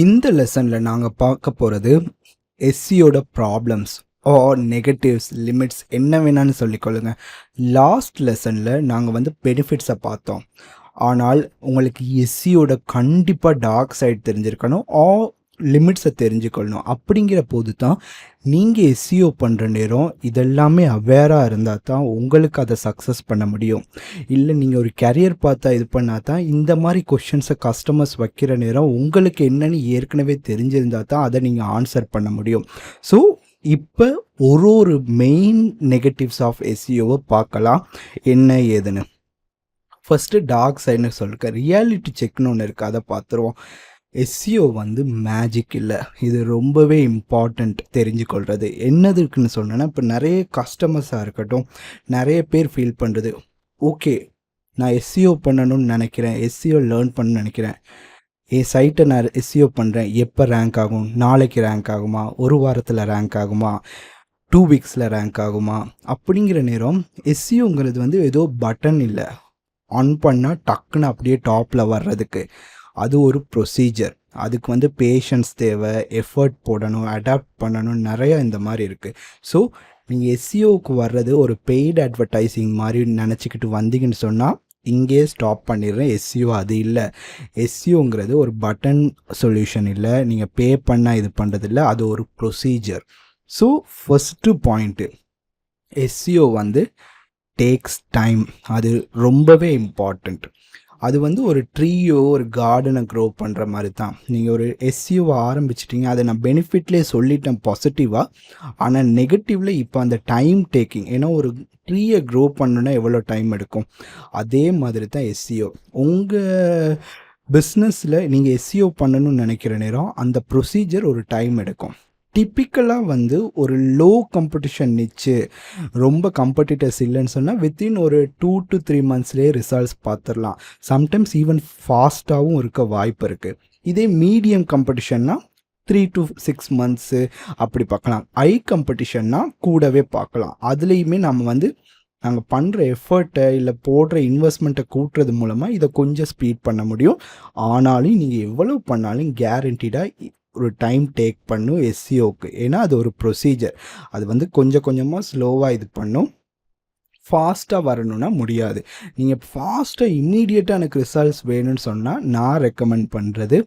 இந்த லெசனில் நாங்கள் பார்க்க போகிறது எஸ்சியோட ப்ராப்ளம்ஸ் ஆர் நெகட்டிவ்ஸ் லிமிட்ஸ் என்ன வேணான்னு சொல்லிக்கொள்ளுங்க லாஸ்ட் லெசனில் நாங்கள் வந்து பெனிஃபிட்ஸை பார்த்தோம். ஆனால் உங்களுக்கு எஸ்சியோட கண்டிப்பாக டார்க் சைட் தெரிஞ்சிருக்கணும். ஆர் லிமிட்ஸை தெரிஞ்சுக்கொள்ளணும். அப்படிங்கிற போது தான் நீங்கள் எஸ்சிஓ பண்ணுற நேரம் இதெல்லாமே அவேராக இருந்தால் தான் உங்களுக்கு அதை சக்ஸஸ் பண்ண முடியும். இல்லை நீங்கள் ஒரு கரியர் பார்த்தா இது பண்ணால் தான் இந்த மாதிரி கொஷின்ஸை கஸ்டமர்ஸ் வைக்கிற நேரம் உங்களுக்கு என்னன்னு ஏற்கனவே தெரிஞ்சிருந்தால் தான் அதை நீங்கள் ஆன்சர் பண்ண முடியும். ஸோ இப்போ ஒரு ஒரு மெயின் நெகட்டிவ்ஸ் ஆஃப் எஸ்சிஓவை பார்க்கலாம். என்ன ஏதுன்னு. ஃபஸ்ட்டு டாக் சைடுன்னு சொல்லிருக்கேன் ரியாலிட்டி செக்னு ஒன்று இருக்குது அதை பார்த்துருவோம். எஸ்சிஓ வந்து மேஜிக் இல்லை. இது ரொம்பவே இம்பார்ட்டண்ட் தெரிஞ்சுக்கொள்கிறது என்னதுக்குன்னு சொன்னேன்னா இப்போ நிறைய கஸ்டமர்ஸாக இருக்கட்டும் நிறைய பேர் ஃபீல் பண்ணுறது ஓகே நான் எஸ்சிஓ பண்ணணும்னு நினைக்கிறேன். எஸ்சிஓ லேர்ன் பண்ணணும்னு நினைக்கிறேன். என் சைட்டை நான் எஸ்சிஓ பண்ணுறேன் எப்போ ரேங்க் ஆகும்? நாளைக்கு ரேங்க் ஆகுமா? ஒரு வாரத்தில் ரேங்க் ஆகுமா? டூ வீக்ஸில் ரேங்க் ஆகுமா? அப்படிங்கிற நேரம் எஸ்சிஓங்கிறது வந்து ஏதோ பட்டன் இல்லை. ஆன் பண்ணால் டக்குன்னு அப்படியே டாப்பில் வர்றதுக்கு. அது ஒரு ப்ரொசீஜர் அதுக்கு வந்து பேஷன்ஸ் தேவை எஃபர்ட் போடணும் அடாப்ட் பண்ணணும் நிறையா இந்த மாதிரி இருக்குது ஸோ நீங்கள் எஸ்சிஓக்கு வர்றது ஒரு பெய்டு அட்வர்டைஸிங் மாதிரி நினச்சிக்கிட்டு வந்தீங்கன்னு சொன்னால் இங்கேயே ஸ்டாப் பண்ணிடுறேன். எஸ்சிஓ அது இல்லை. எஸ்சிஓங்கிறது ஒரு பட்டன் சொல்யூஷன் இல்லை. நீங்கள் பே பண்ணால் இது பண்ணுறது இல்லை. அது ஒரு procedure so first point SEO வந்து டேக்ஸ் டைம் அது ரொம்பவே இம்பார்ட்டண்ட் அது வந்து ஒரு ட்ரீயோ ஒரு கார்டனை க்ரோ பண்ணுற மாதிரி தான் நீங்கள் ஒரு எஸ்யூவை ஆரம்பிச்சிட்டிங்க அதை நான் பெனிஃபிட்லேயே சொல்லிட்டேன் பாசிட்டிவாக ஆனால் நெகட்டிவில் இப்போ அந்த டைம் டேக்கிங் ஏன்னா ஒரு ட்ரீயை க்ரோ பண்ணுன்னா எவ்வளோ டைம் எடுக்கும்? அதே மாதிரி தான் எஸ்சிஓ உங்கள் பிஸ்னஸில் நீங்கள் எஸ்சிஓ பண்ணணும்னு நினைக்கிற நேரம் அந்த ப்ரொசீஜர் ஒரு டைம் எடுக்கும். டிப்பிக்கலாக வந்து ஒரு லோ காம்படிஷன் நிச்சு ரொம்ப காம்படிட்டர்ஸ் இல்லைன்னு சொன்னால் வித்தின் ஒரு டூ டு த்ரீ மந்த்ஸ்லேயே ரிசல்ட்ஸ் பார்த்துடலாம் சம்டைம்ஸ் ஈவன் ஃபாஸ்ட்டாகவும் இருக்க வாய்ப்பு இருக்குது இதே மீடியம் காம்படிஷன்னா த்ரீ டு சிக்ஸ் மந்த்ஸு அப்படி பார்க்கலாம் ஐ காம்படிஷன்னா கூடவே பார்க்கலாம் அதுலேயுமே நம்ம வந்து நாங்கள் பண்ணுற எஃபர்ட்டை இல்லை போடுற இன்வெஸ்ட்மெண்ட்டை கூட்டுறது மூலமாக இதை கொஞ்சம் ஸ்பீட் பண்ண முடியும். ஆனாலும் நீங்கள் எவ்வளோ பண்ணாலும் கேரண்டீடாக ஒரு டைம் டேக் பண்ணும் எஸ்சிஓக்கு ஏன்னா அது ஒரு ப்ரொசீஜர் அது வந்து கொஞ்சம் கொஞ்சமாக ஸ்லோவாக இது பண்ணும். ஃபாஸ்ட்டாக வரணும்னா முடியாது. நீங்கள் ஃபாஸ்ட்டாக இம்மீடியட்டாக எனக்கு ரிசல்ட்ஸ் வேணும்னு சொன்னால் நான் ரெக்கமெண்ட் பண்ணுறது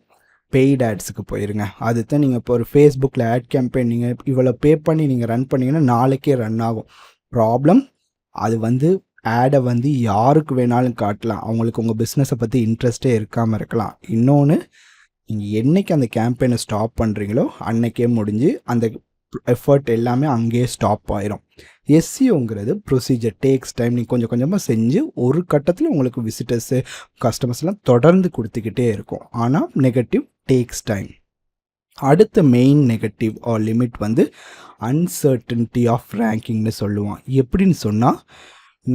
பெய்ட் ஆட்ஸுக்கு போயிருங்க. அது தான் நீங்கள் இப்போ ஒரு ஃபேஸ்புக்கில் ஆட் கேம்பெயின் நீங்கள் இவ்வளோ பே பண்ணி நீங்கள் ரன் பண்ணீங்கன்னா நாளைக்கே ரன் ஆகும். ப்ராப்ளம் அது வந்து ஆடை வந்து யாருக்கு வேணாலும் காட்டலாம். அவங்களுக்கு உங்கள் பிஸ்னஸை பற்றி இன்ட்ரெஸ்ட்டே இருக்காமல் இருக்கலாம். இன்னொன்று நீங்கள் என்றைக்கு அந்த கேம்பெயினை ஸ்டாப் பண்ணுறீங்களோ அன்னைக்கே முடிஞ்சு அந்த எஃபர்ட் எல்லாமே அங்கேயே ஸ்டாப் ஆயிரும். எஸ்சிஓங்கிறது ப்ரொசீஜர் டேக்ஸ் டைம் நீங்கள் கொஞ்சம் கொஞ்சமாக செஞ்சு ஒரு கட்டத்தில் உங்களுக்கு விசிட்டர்ஸு கஸ்டமர்ஸ்லாம் தொடர்ந்து கொடுத்துக்கிட்டே இருக்கும். ஆனால் நெகட்டிவ் டேக்ஸ் டைம் அடுத்த மெயின் நெகட்டிவ் ஆர் லிமிட் வந்து அன்சர்டன்டி ஆஃப் ரேங்கிங்னு சொல்லுவான். எப்படின்னு சொன்னால்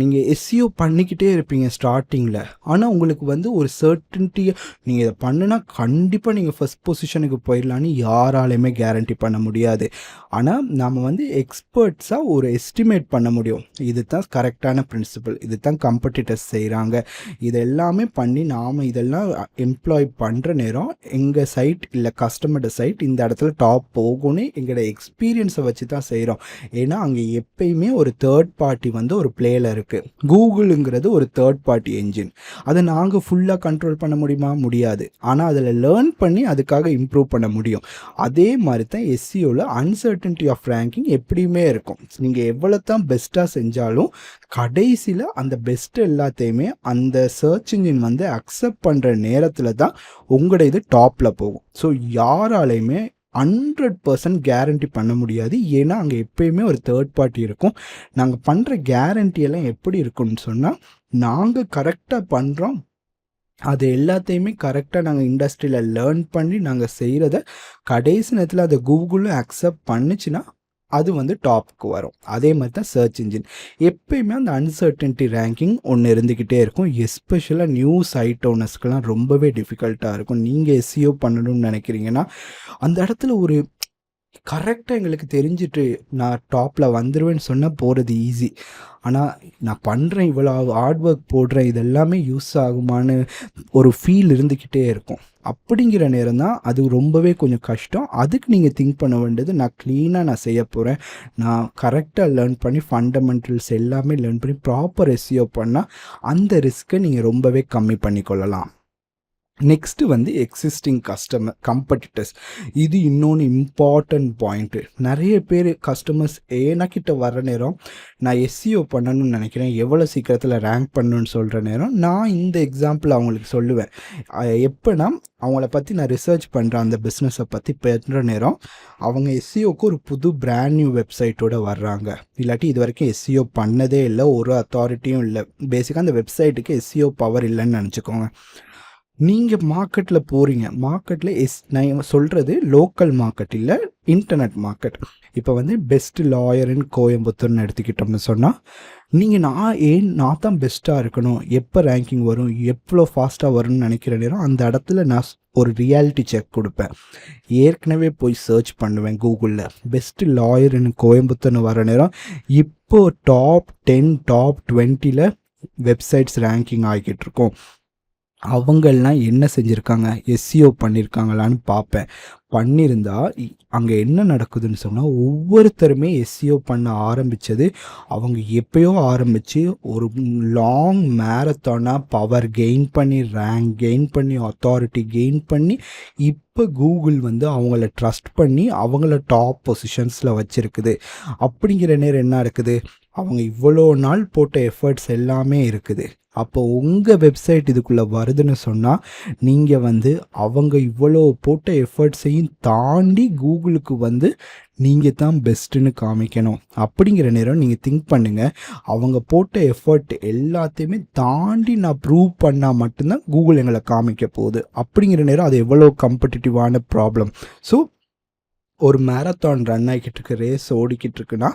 நீங்கள் எஸ்சிஓ பண்ணிக்கிட்டே இருப்பீங்க ஸ்டார்டிங்கில் ஆனால் உங்களுக்கு வந்து ஒரு சர்டன்ட்டியை நீங்கள் இதை பண்ணுனா கண்டிப்பாக நீங்கள் ஃபஸ்ட் பொசிஷனுக்கு போயிடலான்னு யாராலையுமே கேரண்டி பண்ண முடியாது. ஆனால் நாம் வந்து எக்ஸ்பர்ட்ஸாக ஒரு எஸ்டிமேட் பண்ண முடியும். இது தான் கரெக்டான பிரின்சிபல் இது தான் கம்படிட்டர்ஸ் செய்கிறாங்க இது எல்லாமே பண்ணி நாம் இதெல்லாம் எம்ப்ளாய் பண்ணுற நேரம் எங்கள் சைட் இல்லை கஸ்டமர்ட சைட் இந்த இடத்துல டாப் போகும்னு எங்களோட எக்ஸ்பீரியன்ஸை வச்சு தான் செய்கிறோம் ஏன்னா அங்கே எப்பயுமே ஒரு தேர்ட் பார்ட்டி வந்து ஒரு பிளேயில் இருக்குது கூகுளுங்கிறது ஒரு தேர்ட் பார்ட்டி என்ஜின் அதை நாங்கள் ஃபுல்லாக கண்ட்ரோல் பண்ண முடியுமா? முடியாது. ஆனால் அதில் லேர்ன் பண்ணி அதுக்காக இம்ப்ரூவ் பண்ண முடியும். அதே மாதிரி தான் எஸ்சிஓவில் அன்சர்டன்டி ஆஃப் ரேங்கிங் எப்படியுமே இருக்கும். நீங்கள் எவ்வளோ தான் பெஸ்ட்டாக செஞ்சாலும் கடைசியில் அந்த பெஸ்ட் எல்லாத்தையுமே அந்த சர்ச் இன்ஜின் வந்து அக்செப்ட் பண்ணுற நேரத்தில் தான் உங்களோட இது டாப்பில் போகும். ஸோ யாராலையுமே ஹண்ட்ரட் பர்சன்ட் கேரண்டி பண்ண முடியாது. ஏன்னா அங்கே எப்பயுமே ஒரு தேர்ட் பார்ட்டி இருக்கும். நாங்கள் பண்ணுற கேரண்டி எல்லாம் எப்படி இருக்கும்னு சொன்னால் நாங்கள் கரெக்டாக பண்ணுறோம் அது எல்லாத்தையுமே கரெக்டாக நாங்கள் இண்டஸ்ட்ரியில் லேர்ன் பண்ணி நாங்கள் செய்கிறத கடைசி நேரத்தில் அதை கூகுளும் அக்செப்ட் பண்ணுச்சுன்னா அது வந்து டாப்புக்கு வரும். அதே மாதிரி தான் சர்ச் இன்ஜின் எப்பயுமே அந்த அன்சர்டன்டி ரேங்கிங் ஒன்று இருந்துக்கிட்டே இருக்கும். எஸ்பெஷலாக நியூ சைட் ஓனர்ஸ்க்கெலாம் ரொம்பவே டிஃபிகல்ட்டாக இருக்கும். நீங்கள் எஸ்சிஓ பண்ணணும்னு நினைக்கிறீங்கன்னா அந்த இடத்துல ஒரு கரெக்டாக எங்களுக்கு தெரிஞ்சுட்டு நான் டாப்பில் வந்துடுவேன்னு சொன்னால் போகிறது ஈஸி ஆனால் நான் பண்ணுறேன் இவ்வளோ ஹார்ட் ஒர்க் போடுறேன் இது எல்லாமே யூஸ் ஆகுமான்னு ஒரு ஃபீல் இருந்துக்கிட்டே இருக்கும். அப்படிங்கிற நேரம் தான் அது ரொம்பவே கொஞ்சம் கஷ்டம். அதுக்கு நீங்கள் திங்க் பண்ண வேண்டியது நான் க்ளீனாக நான் செய்ய போகிறேன் நான் கரெக்டாக லேர்ன் பண்ணி ஃபண்டமெண்டல்ஸ் எல்லாமே லேர்ன் பண்ணி ப்ராப்பர் எஸ்இஓ பண்ணால் அந்த ரிஸ்க்கை நீங்கள் ரொம்பவே கம்மி பண்ணிக்கொள்ளலாம். நெக்ஸ்ட்டு வந்து எக்ஸிஸ்டிங் கஸ்டமர் கம்படிட்டர்ஸ் இது இன்னொன்று இம்பார்ட்டன்ட் பாயிண்ட்டு நிறைய பேர் கஸ்டமர்ஸ் ஏனக்கிட்ட வர நேரம் நான் எஸ்சிஓ பண்ணணும்னு நினைக்கிறேன். எவ்வளோ சீக்கிரத்தில் ரேங்க் பண்ணணும்னு சொல்கிற நேரம் நான் இந்த எக்ஸாம்பிள் அவங்களுக்கு சொல்லுவேன். எப்போனா அவங்கள பற்றி நான் ரிசர்ச் பண்ணுறேன் அந்த பிஸ்னஸை பற்றி பண்ணுற நேரம் அவங்க எஸ்சிஓக்கு ஒரு புது பிராண்ட் நியூ வெப்சைட்டோடு வர்றாங்க. இல்லாட்டி இது வரைக்கும் எஸ்சிஓ பண்ணதே இல்லை ஒரு அத்தாரிட்டியும் இல்லை. பேசிக்காக அந்த வெப்சைட்டுக்கு எஸ்சிஓ பவர் இல்லைன்னு நினச்சிக்கோங்க. நீங்கள் மார்க்கெட்டில் போகிறீங்க மார்க்கெட்டில் எஸ் நான் சொல்கிறது லோக்கல் மார்க்கெட் இல்லை இன்டர்நெட் மார்க்கெட் இப்போ வந்து பெஸ்ட் லாயர்னு கோயம்புத்தூர்னு எடுத்துக்கிட்டோம்னு சொன்னால் நீங்கள் நான் ஏன் நான் தான் பெஸ்ட்டாக இருக்கணும். எப்போ ரேங்கிங் வரும்? எவ்வளோ ஃபாஸ்ட்டாக வரும்னு நினைக்கிற நேரம் அந்த இடத்துல நான் ஒரு ரியாலிட்டி செக் கொடுப்பேன். ஏற்கனவே போய் சர்ச் பண்ணுவேன் கூகுளில் பெஸ்ட்டு லாயர்னு கோயம்புத்தூர்னு வர நேரம் இப்போ டாப் டென் டாப் டுவெண்ட்டியில் வெப்சைட்ஸ் ரேங்கிங் ஆகிக்கிட்டு இருக்கோம். அவங்கெல்லாம் என்ன செஞ்சுருக்காங்க? எஸ்சிஓ பண்ணியிருக்காங்களான்னு பார்ப்பேன் பண்ணியிருந்தால் அங்கே என்ன நடக்குதுன்னு சொன்னால் ஒவ்வொருத்தருமே எஸ்சிஓ பண்ண ஆரம்பித்தது அவங்க எப்பயோ ஆரம்பித்து ஒரு லாங் மேரத்தானாக பவர் கெயின் பண்ணி ரேங்க் கெயின் பண்ணி அத்தாரிட்டி கெயின் பண்ணி இப்போ கூகுள் வந்து அவங்கள ட்ரஸ்ட் பண்ணி அவங்கள டாப் பொசிஷன்ஸில் வச்சுருக்குது. அப்படிங்கிற நேரம் என்ன இருக்குது அவங்க இவ்வளோ நாள் போட்ட எஃபர்ட்ஸ் எல்லாமே இருக்குது. அப்போ உங்கள் வெப்சைட் இதுக்குள்ளே வருதுன்னு சொன்னால் நீங்கள் வந்து அவங்க இவ்வளோ போட்ட எஃபர்ட்ஸையும் தாண்டி கூகுளுக்கு வந்து நீங்கள் தான் பெஸ்ட்டுன்னு காமிக்கணும். அப்படிங்கிற நேரம் நீங்கள் திங்க் பண்ணுங்கள் அவங்க போட்ட எஃபர்ட் எல்லாத்தையுமே தாண்டி நான் ப்ரூவ் பண்ணால் மட்டும்தான் கூகுள் எங்களை காமிக்க போகுது. அப்படிங்கிற நேரம் அது எவ்வளோ காம்படிட்டிவான ப்ராப்ளம் ஸோ ஒரு மேரத்தான் ரன் ஆகிக்கிட்டு இருக்கு ரேஸ் ஓடிக்கிட்டு இருக்குன்னா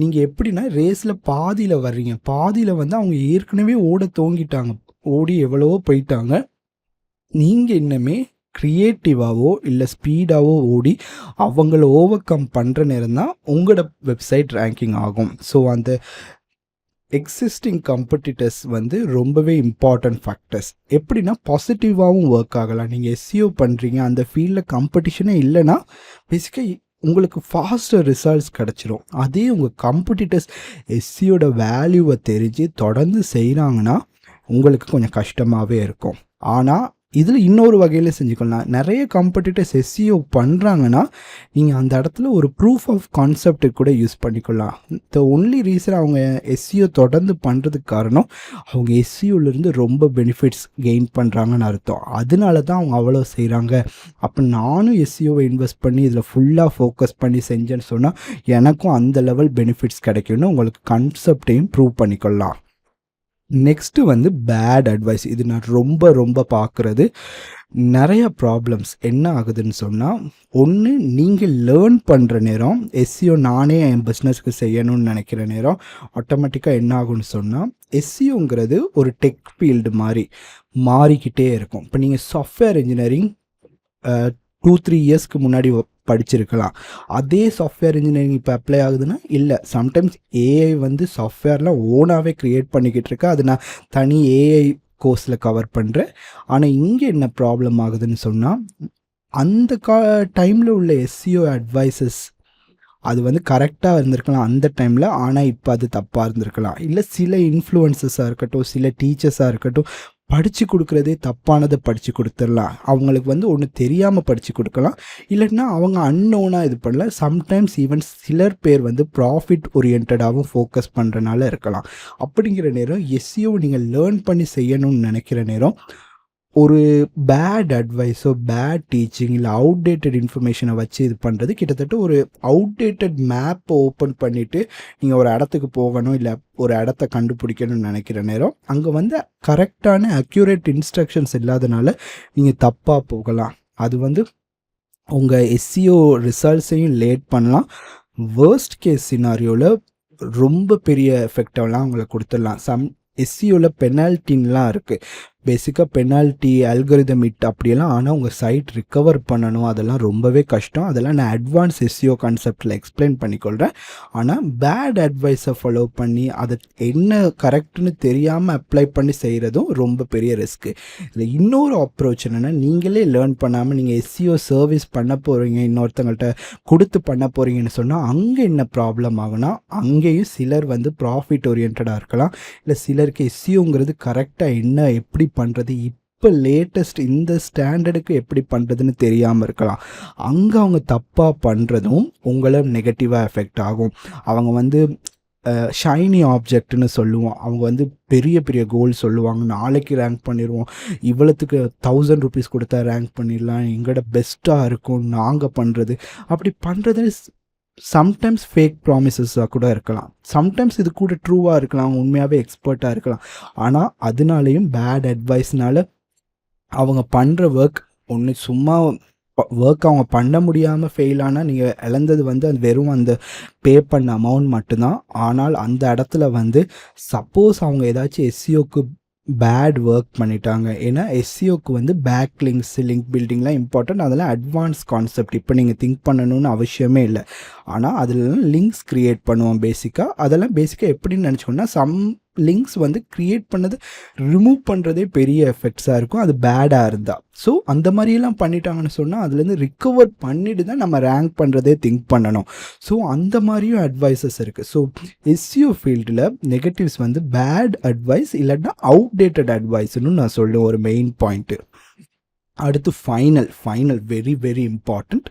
நீங்கள் எப்படின்னா ரேஸில் பாதியில் வர்றீங்க. பாதியில் வந்து அவங்க ஏற்கனவே ஓட தோங்கிட்டாங்க. ஓடி எவ்வளவோ போயிட்டாங்க. நீங்கள் இன்னமே க்ரியேட்டிவாகவோ இல்லை ஸ்பீடாகவோ ஓடி அவங்கள ஓவர் கம் பண்ணுற நேரம் தான் உங்களோட வெப்சைட் ரேங்கிங் ஆகும். ஸோ அந்த எக்ஸிஸ்டிங் கம்படிட்டர்ஸ் வந்து ரொம்பவே இம்பார்ட்டன்ட் ஃபேக்டர்ஸ் எப்படின்னா பாசிட்டிவாகவும் ஒர்க் ஆகலாம். நீங்கள் எஸ்சிஓ பண்ணுறீங்க அந்த ஃபீல்டில் காம்படிஷனே இல்லைன்னா பேசிக்காக உங்களுக்கு ஃபாஸ்டர் ரிசல்ட்ஸ் கிடச்சிரும். அதே உங்கள் காம்படிட்டர்ஸ் எஸ்சியோட வேல்யூவை தெரிஞ்சு தொடர்ந்து செய்கிறாங்கன்னா உங்களுக்கு கொஞ்சம் கஷ்டமாகவே இருக்கும். ஆனால் இதில் இன்னொரு வகையில் செஞ்சுக்கலாம். நிறைய காம்படிட்டர்ஸ் எஸ்சிஓ பண்ணுறாங்கன்னா நீங்கள் அந்த இடத்துல ஒரு ப்ரூஃப் ஆஃப் கான்செப்ட்டு கூட யூஸ் பண்ணிக்கலாம். த ஒன்லி ரீசன் அவங்க எஸ்சிஓ தொடர்ந்து பண்ணுறதுக்கு காரணம் அவங்க எஸ்சிஓலேருந்து ரொம்ப பெனிஃபிட்ஸ் கெயின் பண்ணுறாங்கன்னு அர்த்தம். அதனால தான் அவங்க அவ்வளோ செய்கிறாங்க அப்போ நானும் எஸ்சிஓவை இன்வெஸ்ட் பண்ணி இதில் ஃபுல்லாக ஃபோக்கஸ் பண்ணி செஞ்சேன்னு சொன்னால் எனக்கும் அந்த லெவல் பெனிஃபிட்ஸ் கிடைக்கும்னு உங்களுக்கு கான்செப்டையும் ப்ரூவ் பண்ணிக்கொள்ளலாம். நெக்ஸ்ட்டு வந்து பேட் அட்வைஸ் இது நான் ரொம்ப ரொம்ப பார்க்குறது. நிறைய ப்ராப்ளம்ஸ் என்ன ஆகுதுன்னு சொன்னால் ஒன்று நீங்கள் லேர்ன் பண்ணுற நேரம் எஸ்சிஓ நானே என் பிஸ்னஸ்க்கு செய்யணும்னு நினைக்கிற நேரம் ஆட்டோமேட்டிக்காக என்ன ஆகும்னு சொன்னால் எஸ்சிஓங்கிறது ஒரு டெக் ஃபீல்டு மாதிரி மாறிக்கிட்டே இருக்கும். இப்போ நீங்கள் சாஃப்ட்வேர் இன்ஜினியரிங் டூ த்ரீ இயர்ஸ்க்கு முன்னாடி படிச்சிருக்கலாம். அதே சாஃப்ட்வேர் இன்ஜினியரிங் இப்போ அப்ளை ஆகுதுன்னா இல்லை. சம்டைம்ஸ் ஏஐ வந்து சாஃப்ட்வேர்லாம் ஓனாகவே க்ரியேட் பண்ணிக்கிட்டு இருக்கா. அது நான் தனி ஏஐ கோர்ஸில் கவர் பண்ணுறேன் ஆனால் இங்கே என்ன ப்ராப்ளம் ஆகுதுன்னு சொன்னால் அந்த கா டைமில் உள்ள எஸ்சிஓ அட்வைசஸ் அது வந்து கரெக்டாக இருந்திருக்கலாம் அந்த டைமில் ஆனால் இப்போ அது தப்பாக இருந்திருக்கலாம். இல்லை சில இன்ஃப்ளூயன்சஸாக இருக்கட்டும் சில டீச்சர்ஸாக இருக்கட்டும் படித்து கொடுக்குறதே தப்பானதை படித்து கொடுத்துடலாம். அவங்களுக்கு வந்து ஒன்று தெரியாமல் படித்து கொடுக்கலாம். இல்லைன்னா அவங்க அன்னோனாக இது பண்ணல. சம்டைம்ஸ் ஈவன் சிலர் பேர் வந்து ப்ராஃபிட் ஓரியன்டாகவும் ஃபோக்கஸ் பண்ணுறனால இருக்கலாம். அப்படிங்கிற நேரம் எஸ்சியோ நீங்கள் லேர்ன் பண்ணி செய்யணும்னு நினைக்கிற நேரம் ஒரு பேட் அட்வைஸோ பேட் டீச்சிங் இல்லை அவுடேட்டட் இன்ஃபர்மேஷனை வச்சு இது பண்ணுறது கிட்டத்தட்ட ஒரு அவுடேட்டட் மேப்பை ஓப்பன் பண்ணிவிட்டு நீங்கள் ஒரு இடத்துக்கு போகணும் இல்லை ஒரு இடத்த கண்டுபிடிக்கணும்னு நினைக்கிற நேரம் அங்கே வந்து கரெக்டான அக்யூரேட் இன்ஸ்ட்ரக்ஷன்ஸ் இல்லாதனால நீங்கள் தப்பாக போகலாம். அது வந்து உங்கள் எஸ்சிஓ ரிசல்ட்ஸையும் லேட் பண்ணலாம். வேர்ஸ்ட் கேஸ் சினாரியோவில் ரொம்ப பெரிய எஃபெக்டெல்லாம் அவங்கள கொடுத்துடலாம். சம் எஸ்சியோவில் பெனால்ட்டின்லாம் இருக்குது பேசிக்காக பெனால்ட்டி அல்கரிதம் இட் அப்படியெல்லாம் ஆனால் உங்கள் சைட் ரிக்கவர் பண்ணணும். அதெல்லாம் ரொம்பவே கஷ்டம். அதெல்லாம் நான் அட்வான்ஸ் எஸ்சிஓ கான்செப்டில் எக்ஸ்பிளைன் பண்ணிக்கொள்கிறேன் ஆனால் பேட் அட்வைஸை ஃபாலோ பண்ணி அதை என்ன கரெக்டுன்னு தெரியாமல் அப்ளை பண்ணி செய்கிறதும் ரொம்ப பெரிய ரிஸ்க்கு இதில் இன்னொரு அப்ரோச் என்னென்னா நீங்களே லேர்ன் பண்ணாமல் நீங்கள் எஸ்சிஓ சர்வீஸ் பண்ண போகிறீங்க இன்னொருத்தங்கள்ட்ட கொடுத்து பண்ண போகிறீங்கன்னு சொன்னால் அங்கே என்ன ப்ராப்ளம் ஆகுனா அங்கேயும் சிலர் வந்து ப்ராஃபிட் ஓரியன்டாக இருக்கலாம். இல்லை சிலருக்கு எஸ்சிஓங்கிறது கரெக்டாக என்ன எப்படி பண்ணுறது இப்போ லேட்டஸ்ட் இந்த ஸ்டாண்டர்டுக்கு எப்படி பண்ணுறதுன்னு தெரியாமல் இருக்கலாம். அங்கே அவங்க தப்பாக பண்ணுறதும் உங்களை நெகட்டிவாக எஃபெக்ட் ஆகும். அவங்க வந்து ஷைனி ஆப்ஜெக்ட்னு சொல்லுவோம். அவங்க வந்து பெரிய பெரிய கோல் சொல்லுவாங்க. நாளைக்கு ரேங்க் பண்ணிடுவோம் இவ்வளோத்துக்கு தௌசண்ட் ருபீஸ் கொடுத்தா ரேங்க் பண்ணிடலாம். எங்களோட பெஸ்ட்டாக இருக்கும். நாங்கள் பண்ணுறது அப்படி பண்ணுறது சம்டைம்ஸ் ஃபேக் ப்ராமிசஸாக கூட இருக்கலாம். சம்டைம்ஸ் இது கூட ட்ரூவாக இருக்கலாம் உண்மையாகவே எக்ஸ்பர்ட்டாக இருக்கலாம். ஆனால் அதனாலேயும் பேட் அட்வைஸ்னால அவங்க பண்ணுற ஒர்க் ஒன்று சும்மா ஒர்க் அவங்க பண்ண முடியாமல் ஃபெயில் ஆனால் நீங்கள் இழந்தது வந்து அது வெறும் அந்த பே பண்ண அமௌண்ட் மட்டும்தான். ஆனால் அந்த இடத்துல வந்து சப்போஸ் அவங்க ஏதாச்சும் எஸ்சிஓக்கு பேட் ஒர்க் பண்ணிட்டாங்க. ஏன்னா எஸ்சிஓக்கு வந்து பேக் லிங்க்ஸ் லிங்க் பில்டிங்லாம் இம்பார்ட்டன்ட் அதெல்லாம் அட்வான்ஸ் கான்செப்ட் இப்போ நீங்கள் திங்க் பண்ணணும்னு அவசியமே இல்லை. ஆனால் அதில் லிங்க்ஸ் க்ரியேட் பண்ணுவோம் பேசிக்காக அதெல்லாம் பேசிக்காக எப்படின்னு நினச்சிக்கோன்னா சம் லிங்க்ஸ் வந்து க்ரியேட் பண்ணது ரிமூவ் பண்ணுறதே பெரிய எஃபெக்ட்ஸாக இருக்கும். அது பேடாக இருந்தால் ஸோ அந்த மாதிரியெல்லாம் பண்ணிட்டாங்கன்னு சொன்னால் அதுலேருந்து ரிக்கவர் பண்ணிட்டு தான் நம்ம ரேங்க் பண்ணுறதே திங்க் பண்ணணும். ஸோ அந்த மாதிரியும் அட்வைசஸ் இருக்குது ஸோ எஸ்சிஓ ஃபீல்டில் நெகட்டிவ்ஸ் வந்து பேட் அட்வைஸ் இல்லாட்டினா அவுடேட்டட் அட்வைஸ்னு நான் சொல்லுவேன் ஒரு மெயின் பாயிண்ட்டு அடுத்து final final very very important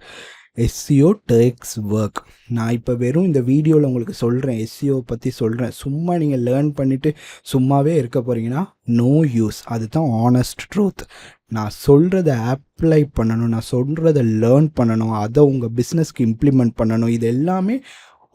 SEO takes work நான் இப்போ வெறும் இந்த வீடியோவில் உங்களுக்கு சொல்கிறேன் எஸ்சிஓ பற்றி சொல்கிறேன் சும்மா நீங்கள் லேர்ன் பண்ணிவிட்டு சும்மாவே இருக்க போகிறீங்கன்னா நோ யூஸ் அதுதான் ஆனஸ்ட் ட்ரூத் நான் சொல்கிறத அப்ளை பண்ணணும். நான் சொல்கிறத லேர்ன் பண்ணணும். அதை உங்கள் பிஸ்னஸ்க்கு இம்ப்ளிமெண்ட் பண்ணணும். இது எல்லாமே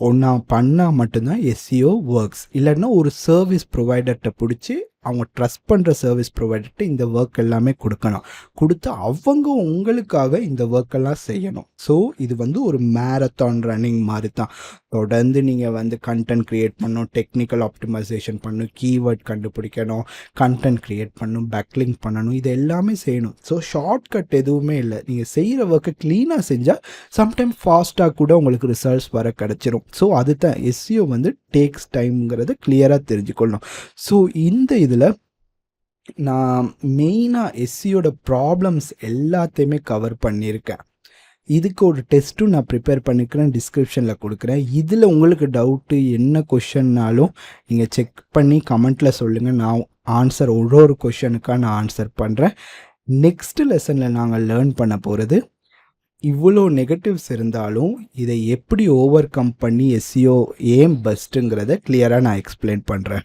ஒன்றா பண்ணால் மட்டும்தான் எஸ்சிஓ ஒர்க்ஸ் இல்லைன்னா ஒரு சர்வீஸ் ப்ரொவைடர்கிட்ட பிடிச்சி அவங்க ட்ரஸ்ட் பண்ணுற சர்வீஸ் ப்ரொவைடர்கிட்ட இந்த ஒர்க் எல்லாமே கொடுக்கணும். கொடுத்து அவங்க உங்களுக்காக இந்த ஒர்க் எல்லாம் செய்யணும். ஸோ இது வந்து ஒரு மேரத்தான் ரன்னிங் மாதிரி தான் தொடர்ந்து நீங்கள் வந்து கண்டென்ட் க்ரியேட் பண்ணணும் டெக்னிக்கல் ஆப்டிமைசேஷன் பண்ணணும் கீவேர்ட் கண்டுபிடிக்கணும் கண்டென்ட் க்ரியேட் பண்ணணும் பேக்லிங் பண்ணணும் இது எல்லாமே செய்யணும். ஸோ ஷார்ட்கட் எதுவுமே இல்லை. நீங்கள் செய்கிற ஒர்க்கை க்ளீனாக செஞ்சால் சம்டைம் ஃபாஸ்ட்டாக கூட உங்களுக்கு ரிசல்ட்ஸ் வர கிடச்சிரும். ஸோ அதுதான் எஸ்சிஓ வந்து டேக்ஸ் டைம்ங்கிறத கிளியராக தெரிஞ்சுக்கொள்ளணும் ஸோ இந்த இது இதில் நான் மெயினாக எஸ்சியோட ப்ராப்ளம்ஸ் எல்லாத்தையுமே கவர் பண்ணியிருக்கேன். இதுக்கு ஒரு டெஸ்ட்டும் நான் ப்ரிப்பேர் பண்ணிக்கிறேன் டிஸ்கிரிப்ஷனில் கொடுக்குறேன். இதில் உங்களுக்கு டவுட்டு என்ன கொஷன்னாலும் நீங்கள் செக் பண்ணி கமெண்ட்டில் சொல்லுங்கள் நான் ஆன்சர் ஒரு ஒரு கொஷனுக்காக நான் ஆன்சர் பண்ணுறேன் நெக்ஸ்ட் லெசனில் நாங்கள் லேர்ன் பண்ண போகிறது இவ்வளோ நெகட்டிவ்ஸ் இருந்தாலும் இதை எப்படி ஓவர் கம் பண்ணி எஸ்சிஓ ஏன் பெஸ்ட்டுங்கிறத கிளியராக நான் எக்ஸ்பிளைன் பண்ணுறேன்